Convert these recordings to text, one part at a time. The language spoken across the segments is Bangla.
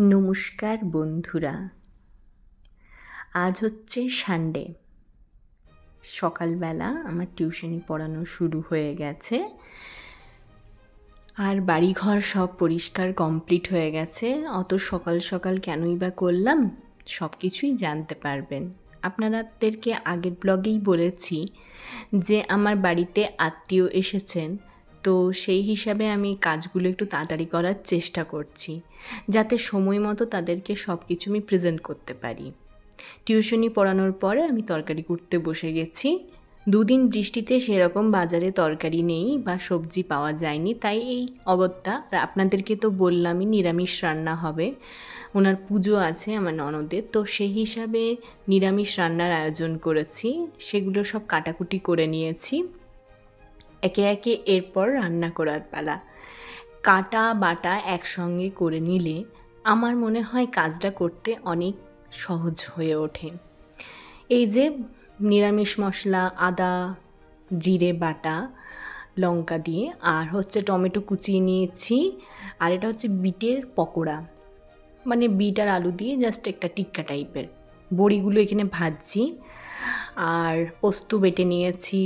নমস্কার বন্ধুরা। আজ হচ্ছে সানডে সকালবেলা আমার টিউশনি পড়ানো শুরু হয়ে গেছে। আর বাড়িঘর সব পরিষ্কার কমপ্লিট হয়ে গেছে। অত সকাল সকাল কেনই বা করলাম, সব কিছুই জানতে পারবেন। আপনাদেরকে আগের ব্লগেই বলেছি যে আমার বাড়িতে আত্মীয় এসেছেন তো সেই হিসাবে আমি কাজগুলো একটু তাড়াতাড়ি করার চেষ্টা করছি, যাতে সময় মতো তাদেরকে সব কিছু আমি প্রেজেন্ট করতে পারি। টিউশনি পড়ানোর পরে আমি তরকারি করতে বসে গেছি। দুদিন বৃষ্টিতে সেরকম বাজারে তরকারি নেই বা সবজি পাওয়া যায়নি, তাই এই অগত্যা আপনাদেরকে তো বললামই নিরামিষ রান্না হবে। ওনার পুজো আছে আমার ননদের, তো সেই হিসাবে নিরামিষ রান্নার আয়োজন করেছি, সেগুলো সব কাটাকুটি করে নিয়েছি। একে একে এরপর রান্না করার পালা। কাটা বাটা একসঙ্গে করে নিলে আমার মনে হয় কাজটা করতে অনেক সহজ হয়ে ওঠে। এই যে নিরামিষ মশলা, আদা, জিরে বাটা, লঙ্কা দিয়ে, আর হচ্ছে টমেটো কুচিয়ে নিয়েছি, আর এটা হচ্ছে বিটের পকোড়া। মানে বিট আর আলু দিয়ে জাস্ট একটা টিক্কা টাইপের বড়িগুলো এখানে ভাজছি, আর পোস্ত বেটে নিয়েছি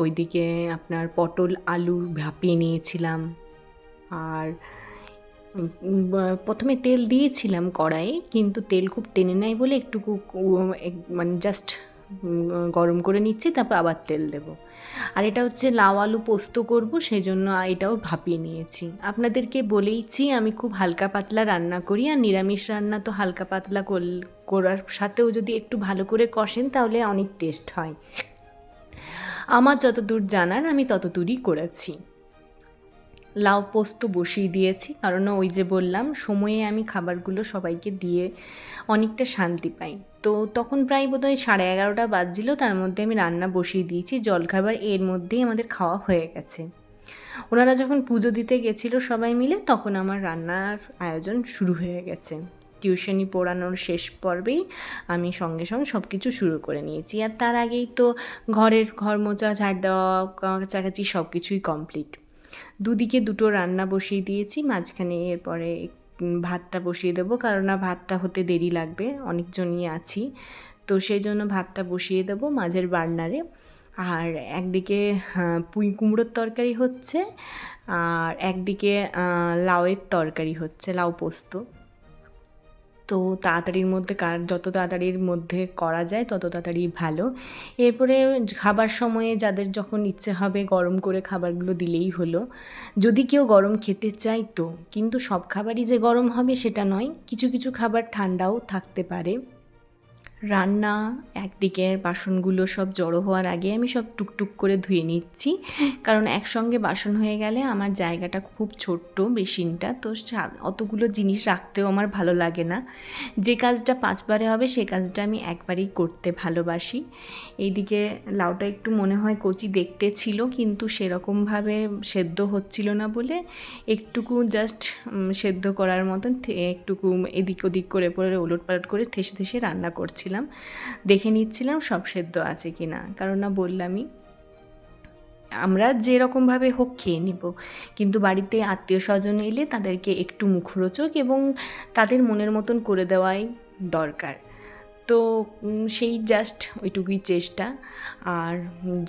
ওইদিকে আপনার পটল আলু ভাপিয়ে নিয়েছিলাম আর প্রথমে তেল দিয়েছিলাম কড়াইয়ে কিন্তু তেল খুব টেনে নেয় বলে একটুকু মানে জাস্ট গরম করে নিচ্ছি, তারপর আবার তেল দেব। আর এটা হচ্ছে লাউ আলু পোস্ত করব সেই জন্য এটাও ভাপিয়ে নিয়েছি। আপনাদেরকে বলেইছি, আমি খুব হালকা পাতলা রান্না করি, আর নিরামিষ রান্না তো হালকা পাতলা করার সাথেও যদি একটু ভালো করে কষেন, তাহলে অনেক টেস্ট হয়। আমার যতদূর জানার আমি ততদূরই করেছি। লাউ পোস্ত বসিয়ে দিয়েছি, কারণ ওই যে বললাম, সময়ে আমি খাবারগুলো সবাইকে দিয়ে অনেকটা শান্তি পাই। তো তখন প্রায় বোধহয় সাড়ে এগারোটা বাজছিল, তার মধ্যে আমি রান্না বসিয়ে দিয়েছি, জলখাবার এর মধ্যেই আমাদের খাওয়া হয়ে গেছে। ওনারা যখন পুজো দিতে গেছিল সবাই মিলে, তখন আমার রান্নার আয়োজন শুরু হয়ে গেছে। টিউশনি পড়ানোর শেষ পর্বেই আমি সঙ্গে সঙ্গে সব কিছু শুরু করে নিয়েছি। আর তার আগেই তো ঘরের ঘর মোচা ঝাড় দেওয়া কাছাকাছি সব কিছুই কমপ্লিট দুদিকে দুটো রান্না বসিয়ে দিয়েছি, মাঝখানে এরপরে ভাতটা বসিয়ে দেবো। কারণ না ভাতটা হতে দেরি লাগবে, অনেকজনই আছি। তো সেই জন্য ভাতটা বসিয়ে দেবো মাঝের বার্নারে। আর একদিকে পুঁই কুমড়োর তরকারি হচ্ছে, আর একদিকে লাউয়ের তরকারি হচ্ছে, লাউ পোস্ত। তো তাড়াতাড়ির মধ্যে যত তাড়াতাড়ির মধ্যে করা যায় তত তাড়াতাড়ি ভালো। এরপরে খাবার সময়ে যাদের যখন ইচ্ছে হবে গরম করে খাবারগুলো দিলেই হলো। যদি কেউ গরম খেতে চায় তো, কিন্তু সব খাবারই যে গরম হবে সেটা নয়, কিছু কিছু খাবার ঠান্ডাও থাকতে পারে। রান্না একদিকে বাসনগুলো সব জড়ো হওয়ার আগে আমি সব টুকটুক করে ধুয়ে নিচ্ছি। কারণ একসঙ্গে বাসন হয়ে গেলে আমার জায়গাটা খুব ছোট্ট বেসিনটা, তো অতগুলো জিনিস রাখতেও আমার ভালো লাগে না। যে কাজটা পাঁচবারে হবে সে কাজটা আমি একবারেই করতে ভালোবাসি। এইদিকে লাউটা একটু মনে হয় কচি দেখতে ছিল, কিন্তু সেরকমভাবে সেদ্ধ হচ্ছিল না বলে একটুকু জাস্ট সেদ্ধ করার মতন একটুকু এদিক ওদিক করে, পরে ওলট পালট করে থেসে থেসে রান্না করছিল নিচ্ছিলাম দেখে নিচ্ছিলাম সব সেদ্ধ আছে কি না কারণ না বললামই, আমরা যেরকমভাবে হোক খেয়ে নিব। কিন্তু বাড়িতে আত্মীয় স্বজন এলে তাদেরকে একটু মুখরোচক এবং তাদের মনের মতন করে দেওয়াই দরকার। তো সেই জাস্ট ওইটুকুই চেষ্টা। আর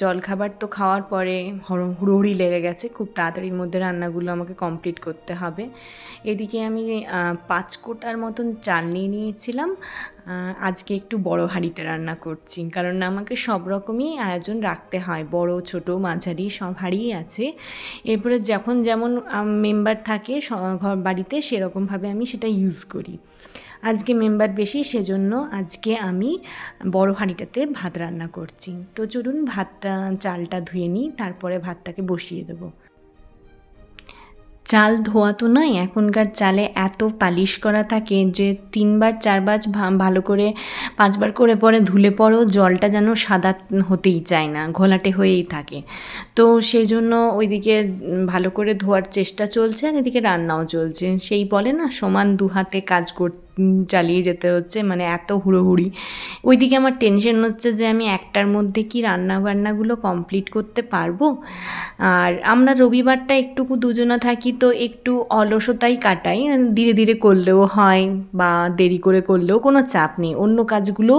জলখাবার তো খাওয়ার পরে হুড়োহুড়ি লেগে গেছে, খুব তাড়াতাড়ির মধ্যে রান্নাগুলো আমাকে কমপ্লিট করতে হবে। এদিকে আমি পাঁচ কোটার মতন চাল নিয়ে নিয়েছিলাম। আজকে একটু বড় হাঁড়িতে রান্না করছি, কারণ আমাকে সব রকমই আয়োজন রাখতে হয়। বড়, ছোট, মাঝারি, সব হাঁড়িই আছে। এরপরে যখন যেমন মেম্বার থাকে ঘর বাড়িতে, সেরকমভাবে আমি সেটা ইউজ করি। আজকে মেম্বার বেশি, সেজন্য আজকে আমি বড় হাঁড়িটাতে ভাত রান্না করছি। তো চলুন ভাতটা, চালটা ধুয়ে নিই, তারপরে ভাতটাকে বসিয়ে দেবো। চাল ধোয়া তো নয়, এখনকার চালে এত পালিশ করা থাকে যে তিনবার, চারবার ভালো করে, পাঁচবার করে পরে ধুলে পরেও জলটা যেন সাদা হতেই চায় না, ঘোলাটে হয়েই থাকে। তো সেই জন্য ওইদিকে ভালো করে ধোয়ার চেষ্টা চলছে আর এদিকে রান্নাও চলছে। সেই বলে না, সমান দু হাতে কাজ করতে চালিয়ে যেতে হচ্ছে মানে এত হুড়োহুড়ি। ওইদিকে আমার টেনশন হচ্ছে যে আমি একটার মধ্যে কি রান্না বান্নাগুলো কমপ্লিট করতে পারব? আর আমরা রবিবারটা একটুকু দুজনা থাকি তো একটু অলসতাই কাটাই, ধীরে ধীরে করলেও হয় বা দেরি করে করলেও কোনো চাপ নেই। অন্য কাজগুলো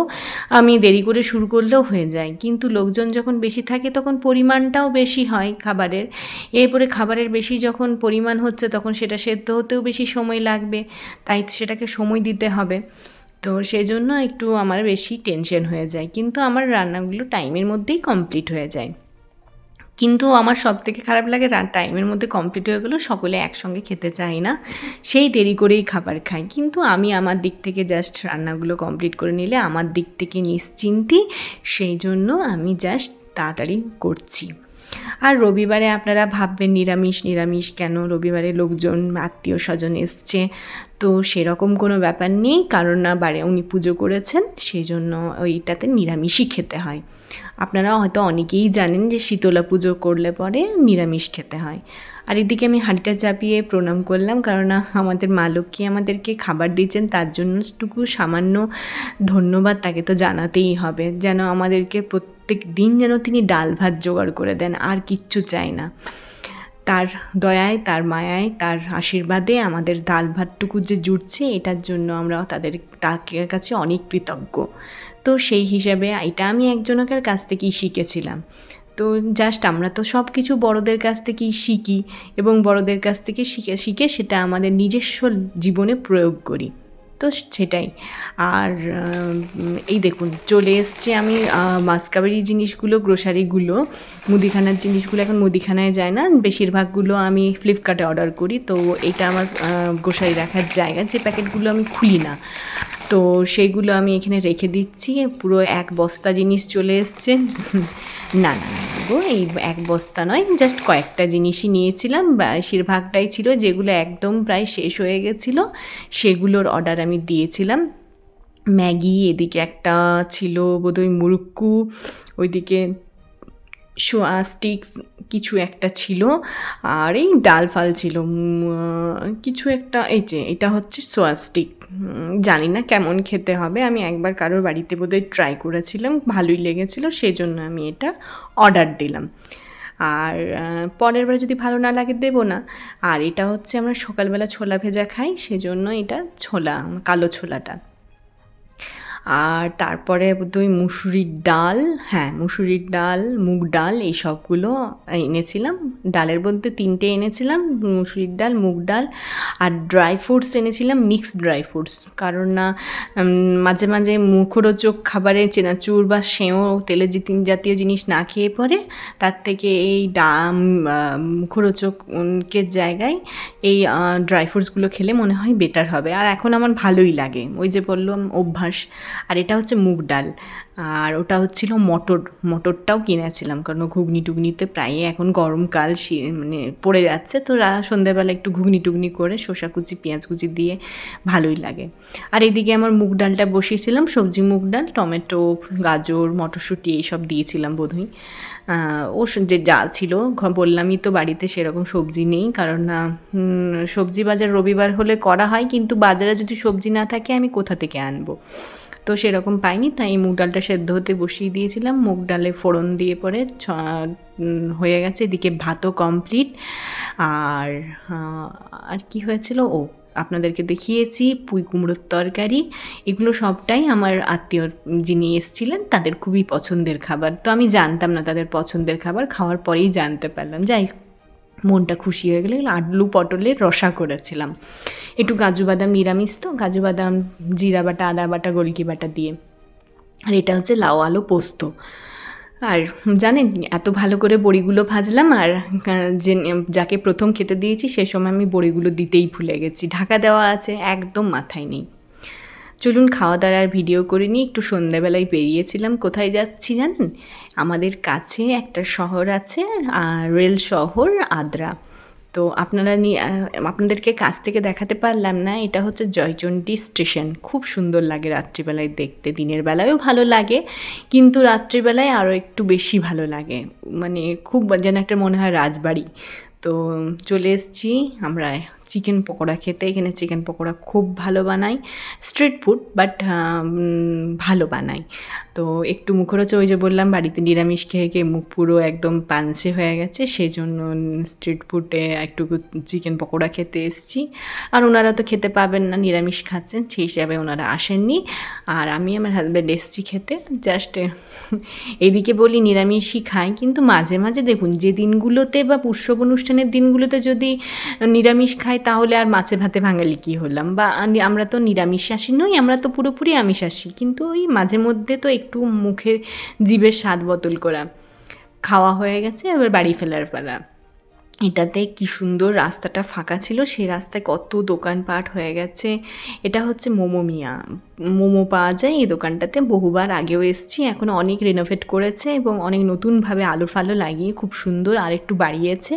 আমি দেরি করে শুরু করলেও হয়ে যায়। কিন্তু লোকজন যখন বেশি থাকে তখন পরিমাণটাও বেশি হয় খাবারের। এরপরে খাবারের বেশি যখন পরিমাণ হচ্ছে তখন সেটা সেদ্ধ হতেও বেশি সময় লাগবে। তাই সেটাকে সময় দিতে হবে। তো সেই জন্য একটু আমার বেশি টেনশন হয়ে যায়। কিন্তু আমার রান্নাগুলো টাইমের মধ্যেই কমপ্লিট হয়ে যায়। কিন্তু আমার সব থেকে খারাপ লাগে টাইমের মধ্যে কমপ্লিট হয়ে গেলেও সকলে একসঙ্গে খেতে চায় না। সেই দেরি করেই খাবার খাই। কিন্তু আমি আমার দিক থেকে জাস্ট রান্নাগুলো কমপ্লিট করে নিলে আমার দিক থেকে নিশ্চিন্তি সেই জন্য আমি জাস্ট তাড়াতাড়ি করছি। আর রবিবারে আপনারা ভাববেন নিরামিষ নিরামিষ কেন? রবিবারে লোকজন, আত্মীয় স্বজন এসছে। তো সেরকম কোনো ব্যাপার নেই, কারণ না বারে উনি পুজো করেছেন সেই জন্য ওইটাতে নিরামিষই খেতে হয়। আপনারা হয়তো অনেকেই জানেন যে শীতলা পুজো করলে পরে নিরামিষ খেতে হয়। আর এদিকে আমি হাঁড়িটা চাপিয়ে প্রণাম করলাম, কারণ আমাদের মা লক্ষ্মী আমাদেরকে খাবার দিয়েছেন, তার জন্যটুকু সামান্য ধন্যবাদ তাকে তো জানাতেই হবে। যেন আমাদেরকে প্রত্যেক দিন যেন তিনি ডাল ভাত জোগাড় করে দেন, আর কিচ্ছু চাই না। তার দয়ায়, তার মায়ায়, তার আশীর্বাদে আমাদের ডাল ভাতটুকু যে জুটছে, এটার জন্য আমরা তাদের, তাকে কাছে অনেক কৃতজ্ঞ। তো সেই হিসাবে এটা আমি একজনকের কাছ থেকেই শিখেছিলাম। তো জাস্ট আমরা তো সব কিছু বড়দের কাছ থেকেই শিখি এবং বড়দের কাছ থেকে শিখে শিখে সেটা আমাদের নিজস্ব জীবনে প্রয়োগ করি। তো সেটাই। আর এই দেখুন, চলে এসছে আমি মাসকাবারি জিনিসগুলো গ্রোসারিগুলো মুদিখানার জিনিসগুলো। এখন মুদিখানায় যায় না, বেশিরভাগগুলো আমি ফ্লিপকার্টে অর্ডার করি। তো এটা আমার গ্রোসারি রাখার জায়গা। যে প্যাকেটগুলো আমি খুলি না। তো সেইগুলো আমি এখানে রেখে দিচ্ছি। পুরো এক বস্তা জিনিস চলে এসছে। না না গো, এই এক বস্তা নয় জাস্ট কয়েকটা জিনিসই নিয়েছিলাম বেশিরভাগটাই ছিল যেগুলো একদম প্রায় শেষ হয়ে গেছিল, সেগুলোর অর্ডার আমি দিয়েছিলাম। ম্যাগি, এদিকে একটা ছিল বোধহয় মুরুক্কু, ওইদিকে সোয়া স্টিক্স কিছু একটা ছিল, আর এই ডাল ফাল ছিল। কিছু একটা, এই যে, এটা হচ্ছে সোয়াস্টিক জানি না কেমন খেতে হবে, আমি একবার কারোর বাড়িতে বোধহয় ট্রাই করেছিলাম, ভালোই লেগেছিলো সেই জন্য আমি এটা অর্ডার দিলাম। আর পরের বার যদি ভালো না লাগে দেবো না। আর এটা হচ্ছে আমরা সকালবেলা ছোলা ভেজা খাই, সেজন্য এটা ছোলা, কালো ছোলাটা। আর তারপরে বোধহয় মুসুরির ডাল হ্যাঁ মুসুরির ডাল, মুগ ডাল, এই সবগুলো এনেছিলাম। ডালের মধ্যে তিনটে এনেছিলাম, মুসুরির ডাল, মুগ ডাল আর ড্রাই ফ্রুটস এনেছিলাম মিক্সড ড্রাই ফ্রুটস কারণ না মাঝে মাঝে মুখরোচক খাবারে চেনাচুর বা সেও তেলের জিতি- জাতীয় জিনিস না খেয়ে পরে তার থেকে এই ডাম মুখরোচকের জায়গায় এই ড্রাই ফ্রুটসগুলো খেলে মনে হয় বেটার হবে। আর এখন আমার ভালোই লাগে। ওই যে বললাম, অভ্যাস। আর এটা হচ্ছে মুগ ডাল। আর ওটা হচ্ছিল মটর। মটরটাও কিনেছিলাম, কারণ ঘুগনি টুগনিতে প্রায়ই এখন গরমকাল মানে পড়ে যাচ্ছে। তো সন্ধ্যাবেলা একটু ঘুগনি টুগনি করে শসা কুচি পেঁয়াজ কুচি দিয়ে ভালোই লাগে। আর এদিকে আমার মুগ ডালটা বসিয়েছিলাম, সবজি মুগ ডাল, টমেটো, গাজর, মটরশুঁটি এইসব দিয়েছিলাম বোধহয়। ও যে যা ছিল বললামই তো বাড়িতে সেরকম সবজি নেই, কারণ না সবজি বাজার রবিবার হলে করা হয়, কিন্তু বাজারে যদি সবজি না থাকে, আমি কোথা থেকে আনব? তো সেরকম পাইনি তাই মুগ ডালটা সেদ্ধ হতে বসিয়ে দিয়েছিলাম। মুগ ডালে ফোড়ন দিয়ে পরে হয়ে গেছে এদিকে ভাতও কমপ্লিট আর আর কি হয়েছিল? ও আপনাদেরকে দেখিয়েছি পুঁই কুমড়োর তরকারি। এগুলো সবটাই আমার আত্মীয় যিনি এসেছিলেন তাদের খুবই পছন্দের খাবার। তো আমি জানতাম না তাদের পছন্দের খাবার খাওয়ার পরেই জানতে পারলাম। যাই হোক, মনটা খুশি হয়ে গেলে আলু পটলের রসা করেছিলাম। একটু কাজু বাদাম নিরামিষ তো, কাজু বাদাম, জিরা বাটা, আদা বাটা, গোলকি বাটা দিয়ে। আর এটা হচ্ছে লাউ আলু পোস্ত। আর জানেন, এত ভালো করে বড়িগুলো ভাজলাম আর যে যাকে প্রথম খেতে দিয়েছি সে সময় আমি বড়িগুলো দিতেই ভুলে গেছি। ঢাকা দেওয়া আছে, একদম মাথায় নেই। চলুন খাওয়া দাওয়ার ভিডিও করে নিই। একটু সন্ধ্যাবেলায় বেরিয়েছিলাম। কোথায় যাচ্ছি জানেন? আমাদের কাছে একটা শহর আছে রেল শহর আদ্রা। তো আপনারা নিয়ে আপনাদেরকে কাছ থেকে দেখাতে পারলাম না। এটা হচ্ছে জয়চণ্ডী স্টেশন। খুব সুন্দর লাগে রাত্রিবেলায় দেখতে। দিনের বেলায়ও ভালো লাগে, কিন্তু রাত্রিবেলায় আরও একটু বেশি ভালো লাগে। মানে খুব যেন একটা মনে হয় রাজবাড়ি। তো চলে এসেছি আমরা চিকেন পকোড়া খেতে। এখানে চিকেন পকোড়া খুব ভালো বানাই। স্ট্রিট ফুড, বাট ভালো বানাই। তো একটু মুখরোচক ওই যে বললাম, বাড়িতে নিরামিষ খেয়ে খেয়ে মুখ পুরো একদম পানসে হয়ে গেছে। সেই জন্য স্ট্রিট ফুডে একটু চিকেন পকোড়া খেতে এসেছি। আর ওনারা তো খেতে পাবেন না, নিরামিষ খাচ্ছেন, সেই হিসাবে ওনারা আসেননি। আর আমি আমার হাজব্যান্ড এসেছি খেতে। জাস্ট এদিকে বলি নিরামিষই খাই, কিন্তু মাঝে মাঝে দেখুন, যে দিনগুলোতে বা উৎসব অনুষ্ঠানের দিনগুলোতে যদি নিরামিষ খাই তাহলে আর মাছে ভাতে ভাঙালি কী হলাম? বা আমরা তো নিরামিষাসী নই, আমরা তো পুরোপুরি আমিষাসী কিন্তু ওই মাঝে মধ্যে তো একটু মুখের জীবের স্বাদ বদল করা। খাওয়া হয়ে গেছে আবার বাড়ি ফেলার পালা। এটাতে কি সুন্দর রাস্তাটা ফাঁকা ছিল, সেই রাস্তায় কত দোকানপাট হয়ে গেছে। এটা হচ্ছে মোমো মিয়া। মোমো পাওয়া যায়, এই দোকানটাতে বহুবার আগেও এসেছি। এখন অনেক রেনোভেট করেছে এবং অনেক নতুনভাবে আলো ফালো লাগিয়ে খুব সুন্দর আর একটু বাড়িয়েছে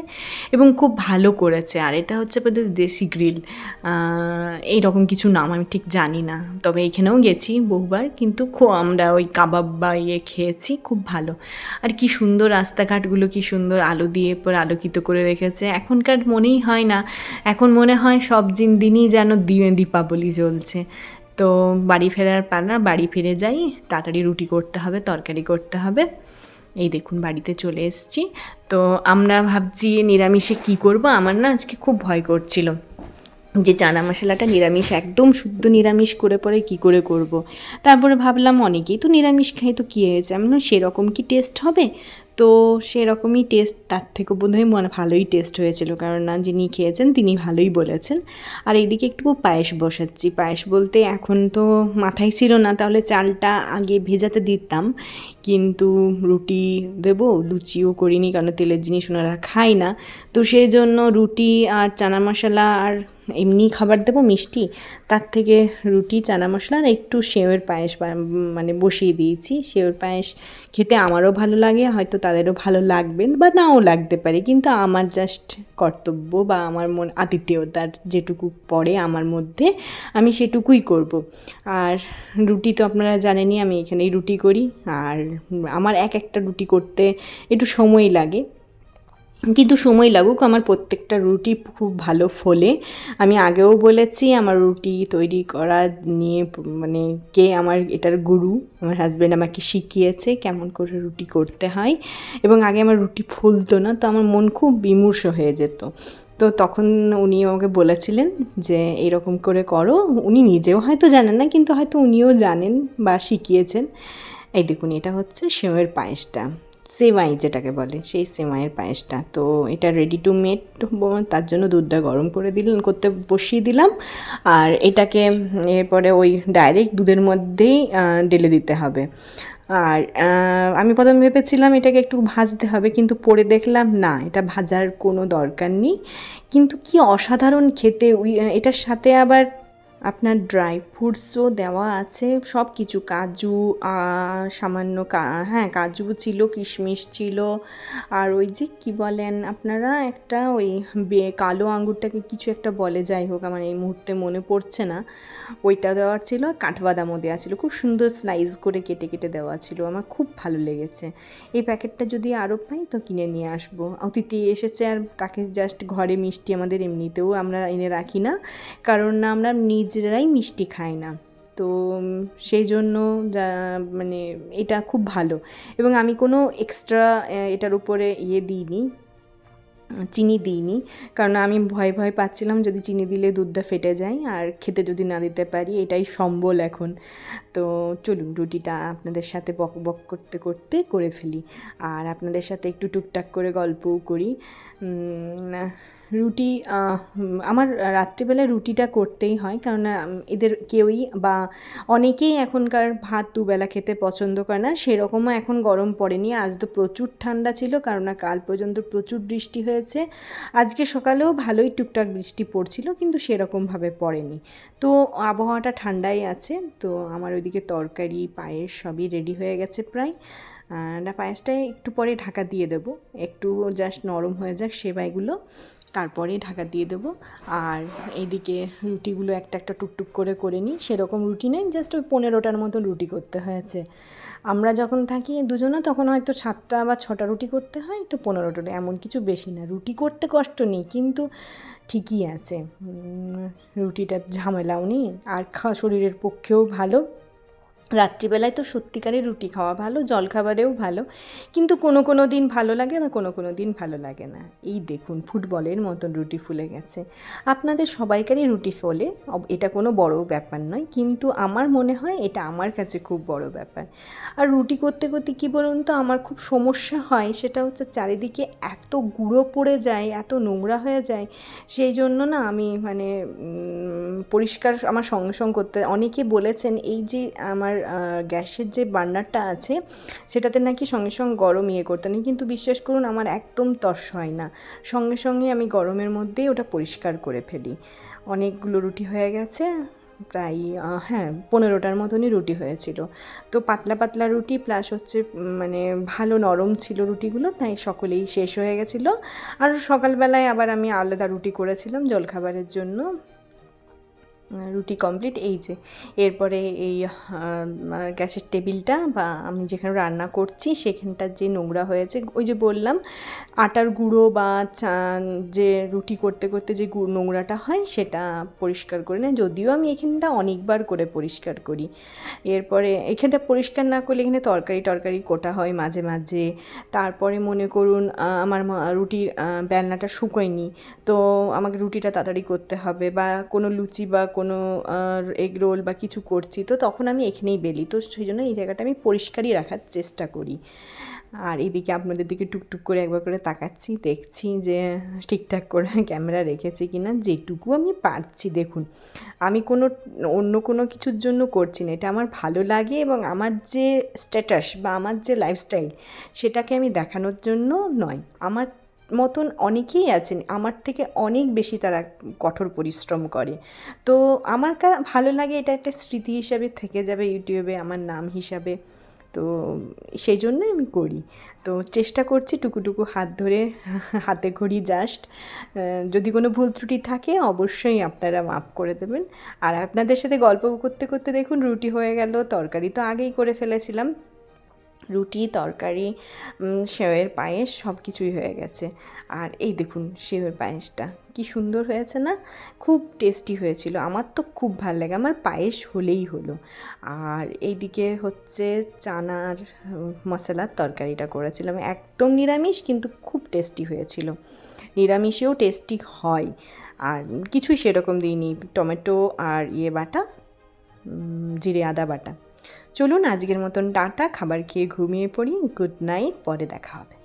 এবং খুব ভালো করেছে। আর এটা হচ্ছে আপনাদের দেশি গ্রিল এইরকম কিছু নাম আমি ঠিক জানি না। তবে এখানেও গেছি বহুবার, কিন্তু আমরা ওই কাবাব বা ইয়ে খেয়েছি, খুব ভালো। আর কি সুন্দর রাস্তাঘাটগুলো, কি সুন্দর আলো দিয়ে পর আলোকিত করে রেখেছে। এখনকার মনেই হয় না। এখন মনে হয় সব দিন, দিনই যেন দীপাবলি চলছে তো বাড়ি ফেরার পালা বাড়ি ফিরে যাই, তাড়াতাড়ি রুটি করতে হবে, তরকারি করতে হবে। এই দেখুন, বাড়িতে চলে এসেছি। তো আমরা ভাবছি নিরামিষে কি করব? আমার না আজকে খুব ভয় করছিল যে চানা মশলাটা নিরামিষ, একদম শুদ্ধ নিরামিষ করে পরে কি করে করব। তারপরে ভাবলাম অনেকেই তো নিরামিষ খাই তো কী হয়েছে? আমি সেরকম কি টেস্ট হবে? তো সেরকমই টেস্ট তার থেকে বোধহয় মনে ভালোই টেস্ট হয়েছিল। কারণ না, যিনি খেয়েছেন তিনি ভালোই বলেছেন। আর এইদিকে একটু পায়েস বসাচ্ছি। পায়েস বলতে এখন তো মাথায় ছিল না, তাহলে চালটা আগে ভেজাতে দিতাম। কিন্তু রুটি দেবো, লুচিও করিনি, কারণ তেলের জিনিস ওনারা খায় না। তো সেই জন্য রুটি আর চানা মশলা আর এমনি খাবার দেবো, মিষ্টি, তার থেকে রুটি, চানা মশলা আর একটু সেওয়ের পায়েস মানে বসিয়ে দিয়েছি। সেওয়ের পায়েস খেতে আমারও ভালো লাগে, হয়তো তাদেরও ভালো লাগবে বা নাও লাগতে পারে। কিন্তু আমার জাস্ট কর্তব্য বা আমার মন আতিথেয়তার যেটুকু পড়ে আমার মধ্যে, আমি সেটুকুই করব। আর রুটি তো আপনারা জানেনই, আমি এখানেই রুটি করি। আর আমার এক একটা রুটি করতে একটু সময় লাগে। কিন্তু সময় লাগুক, আমার প্রত্যেকটা রুটি খুব ভালো ফোলে। আমি আগেও বলেছি, আমার রুটি তৈরি করা নিয়ে মানে কে আমার, এটার গুরু, আমার হাজব্যান্ড আমাকে শিখিয়েছে কেমন করে রুটি করতে হয়। এবং আগে আমার রুটি ফুলতো না, তো আমার মন খুব বিমূর্ষ হয়ে যেত। তো তখন উনি আমাকে বলেছিলেন যে, এরকম করে করো। উনি নিজেও হয়তো জানেন না, কিন্তু হয়তো উনিও জানেন বা শিখিয়েছেন। এই দেখুন, এটা হচ্ছে সেওয়ের পায়েসটা। সেমাই যেটাকে বলে, সেই সেমাইয়ের পায়েসটা। তো এটা রেডি টু মেড তার জন্য দুধটা গরম করে দিলাম করতে বসিয়ে দিলাম। আর এটাকে এরপরে ওই ডাইরেক্ট দুধের মধ্যেই ঢেলে দিতে হবে। আর আমি প্রথমে ভেবেছিলাম এটাকে একটু ভাজতে হবে, কিন্তু পরে দেখলাম না, এটা ভাজার কোনো দরকার নেই। কিন্তু কি অসাধারণ খেতে এটার সাথে আবার আপনার ড্রাই ফ্রুটসও দেওয়া আছে সব কিছু কাজু সামান্য হ্যাঁ কাজু ছিল, কিশমিশ ছিল, আর ওই যে কি বলেন আপনারা, একটা ওই কালো আঙ্গুরটাকে কিছু একটা বলে, যাই হোক, আমার এই মুহূর্তে মনে পড়ছে না। ওইটা দেওয়ার ছিল, আর কাঠবাদামও দেওয়া ছিল। খুব সুন্দর স্লাইস করে কেটে কেটে দেওয়া ছিল। আমার খুব ভালো লেগেছে। এই প্যাকেটটা যদি আরও পাই, তো কিনে নিয়ে আসব। অতিথি এসেছে, আর তাকে জাস্ট ঘরে মিষ্টি আমাদের এমনিতেও আমরা এনে রাখি না। কারণ আমরা নিজেরাই মিষ্টি খায় না। তো সেই জন্য যা মানে এটা খুব ভালো। এবং আমি কোনো এক্সট্রা এটার উপরে ইয়ে দিইনি, চিনি দিইনি। কারণ আমি ভয় ভয় পাচ্ছিলাম যদি চিনি দিলে দুধটা ফেটে যায় আর খেতে যদি না দিতে পারি, এটাই সম্বল এখন। তো, চলুন রুটিটা আপনাদের সাথে বক বক করতে করতে করে ফেলি। আর আপনাদের সাথে একটু টুকটাক করে গল্পও করি। রুটি আমার রাত্রিবেলায় রুটিটা করতেই হয়। কারণ এদের কেউই বা অনেকেই এখনকার ভাত দুবেলা খেতে পছন্দ করে না। সেরকমও এখন গরম পড়েনি। আজ তো প্রচুর ঠান্ডা ছিল, কারণ কাল পর্যন্ত প্রচুর বৃষ্টি হয়েছে। আজকে সকালেও ভালোই টুকটাক বৃষ্টি পড়ছিল, কিন্তু সেরকমভাবে পড়েনি। তো আবহাওয়াটা ঠান্ডাই আছে, তো আমার ওইদিকে তরকারি, পায়েস সবই রেডি হয়ে গেছে প্রায়। আর পায়েসটায় একটু পরে ঢাকা দিয়ে দেবো। একটু জাস্ট নরম হয়ে যাক সেবাইগুলো। তারপরে ঢাকা দিয়ে দেবো। আর এইদিকে রুটিগুলো একটা একটা টুকটুক করে করে নিই। সেরকম রুটি নেই জাস্ট ওই পনেরোটার মতন রুটি করতে হয়েছে। আমরা যখন থাকি দুজনে, তখন হয়তো সাতটা বা ছটা রুটি করতে হয়, তো পনেরোটা। এমন কিছু বেশি না। রুটি করতে কষ্ট নেই, কিন্তু ঠিকই আছে। রুটিটার ঝামেলাও নেই। আর খা, শরীরের পক্ষেও ভালো। রাত্রিবেলায় তো সত্যিকারের রুটি খাওয়া ভালো, জলখাবারেও ভালো। কিন্তু কোনো কোনো দিন ভালো লাগে, আবার কোনো কোনো দিন ভালো লাগে না। এই দেখুন, ফুটবলের মতন রুটি ফুলে গেছে। আপনাদের সবাইকারই রুটি ফোলে এটা কোনো বড় ব্যাপার নয়, কিন্তু আমার মনে হয় এটা আমার কাছে খুব বড় ব্যাপার। আর রুটি করতে করতে কী বলুন তো, আমার খুব সমস্যা হয়, সেটা হচ্ছে চারিদিকে এত গুঁড়ো পড়ে যায়, এত নোংরা হয়ে যায়, সেই জন্য না আমি মানে পরিষ্কার আমার সঙ্গে সঙ্গে করতে, অনেকে বলেছেন এই যে আমার গ্যাসের যে বার্নারটা আছে, সেটাতে নাকি সঙ্গে সঙ্গে গরম ইয়ে করতে নেই। কিন্তু বিশ্বাস করুন, আমার একদম তস হয় না। সঙ্গে সঙ্গে আমি গরমের মধ্যেই ওটা পরিষ্কার করে ফেলি। অনেকগুলো রুটি হয়ে গেছে, প্রায় হ্যাঁ পনেরোটার মতনই রুটি হয়েছিল। তো পাতলা পাতলা রুটি প্লাস হচ্ছে মানে ভালো নরম ছিল রুটিগুলো, তাই সকলেই শেষ হয়ে গেছিল। আর সকালবেলায় আবার আমি আলাদা রুটি করেছিলাম জলখাবারের জন্য। রুটি কমপ্লিট এই যে। এরপরে এই গ্যাসের টেবিলটা বা আমি যেখানে রান্না করছি সেখানটার যে নোংরা হয়েছে, ওই যে বললাম, আটার গুঁড়ো বা যে রুটি করতে করতে যে নোংরাটা হয়, সেটা পরিষ্কার করে নেয়। যদিও আমি এখানটা অনেকবার করে পরিষ্কার করি। এরপরে এখানটা পরিষ্কার না করলে এখানে তরকারি টরকারি কোটা হয় মাঝে মাঝে। তারপরে মনে করুন আমার রুটির বেলনাটা শুকোয়নি, তো আমাকে রুটিটা তাড়াতাড়ি করতে হবে বা কোনো লুচি বা কোনো এগ রোল বা কিছু করছি, তো তখন আমি এখানেই বেলি। তো সেই জন্য এই জায়গাটা আমি পরিষ্কারই রাখার চেষ্টা করি। আর এদিকে আপনাদের দিকে টুকটুক করে একবার করে তাকাচ্ছি, দেখছি যে ঠিকঠাক করে ক্যামেরা রেখেছি কি না যেটুকু আমি পারছি। দেখুন, আমি কোনো, অন্য কোনো কিছুর জন্য করছি না। এটা আমার ভালো লাগে এবং আমার যে স্ট্যাটাস বা আমার যে লাইফস্টাইল সেটাকে আমি দেখানোর জন্য নয়। আমার মতন অনেকেই আছেন, আমার থেকে অনেক বেশি তারা কঠোর পরিশ্রম করে। তো আমার কা, ভালো লাগে এটা একটা স্মৃতি হিসাবে থেকে যাবে ইউটিউবে, আমার নাম হিসাবে। তো সেই জন্যই আমি করি। তো চেষ্টা করছি টুকুটুকু হাত ধরে হাতে ঘড়ি জাস্ট। যদি কোনো ভুল ত্রুটি থাকে অবশ্যই আপনারা মাফ করে দেবেন। আর আপনাদের সাথে গল্প করতে করতে দেখুন রুটি হয়ে গেল, তরকারি তো আগেই করে ফেলেছিলাম। রুটি, তরকারি সেওয়ের পায়েস সব কিছুই হয়ে গেছে। আর এই দেখুন সেওয়ের পায়েসটা। কি সুন্দর হয়েছে না? খুব টেস্টি হয়েছিল। আমার তো খুব ভালো লাগে। আমার পায়েস হলেই হলো। আর এইদিকে হচ্ছে চানার মশলার তরকারিটা করেছিলাম। একদম নিরামিষ কিন্তু খুব টেস্টি হয়েছিল। নিরামিষেও টেস্টি হয়। আর কিছুই সেরকম দিইনি। টমেটো আর ইয়ে বাটা জিরে আদা বাটা। চলুন আজকের মতন টাটা খাবার খেয়ে ঘুমিয়ে পড়ি গুড নাইট পরে দেখা হবে।